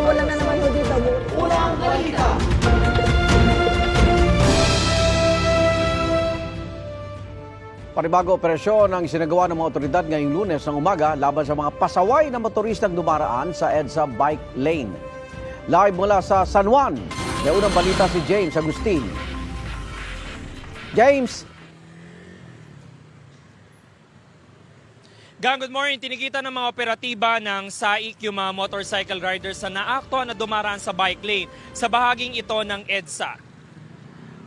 Wala na naman ho dito. Una ang balita. Panibago operasyon ang sinagawa ng mga otoridad ngayong lunes ng umaga laban sa mga pasaway na motoristang dumaraan sa EDSA bike lane. Live mula sa San Juan, may unang balita si James Agustin. James, Gang, good morning. Tinigitan ng mga operatiba ng SAIC yung mga motorcycle riders na naakto na dumaraan sa bike lane sa bahaging ito ng EDSA.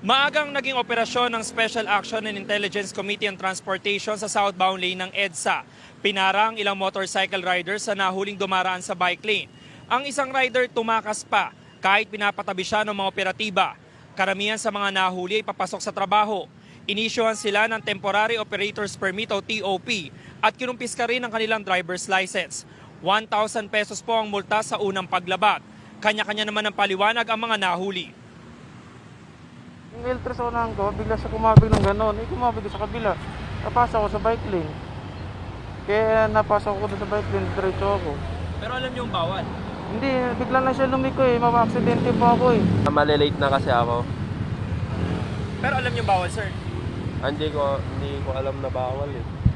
Maagang naging operasyon ng Special Action and Intelligence Committee on Transportation sa southbound lane ng EDSA. Pinarang ilang motorcycle riders na nahuling dumaraan sa bike lane. Ang isang rider tumakas pa kahit pinapatabi siya ng mga operatiba. Karamihan sa mga nahuli ay papasok sa trabaho. Inisyuhan sila ng Temporary Operators Permit o TOP at kinumpis ka rin ang kanilang driver's license. 1,000 pesos po ang multa sa unang paglabat. Kanya-kanya naman ang paliwanag ang mga nahuli. Yung ultrasonahan ko, bigla siya kumabig ng gano'n. Eh, kumabig sa kabila. Napasok ako sa bike lane. Kaya napasok ako doon sa bike lane, diretso ako. Pero alam niyo yung bawal. Hindi, bigla na siya lumiko eh. Mama-aksidente po ako eh. Malilate na kasi ako. Pero alam niyo yung bawal, sir. Hindi ko hindi ko alam na bawal eh.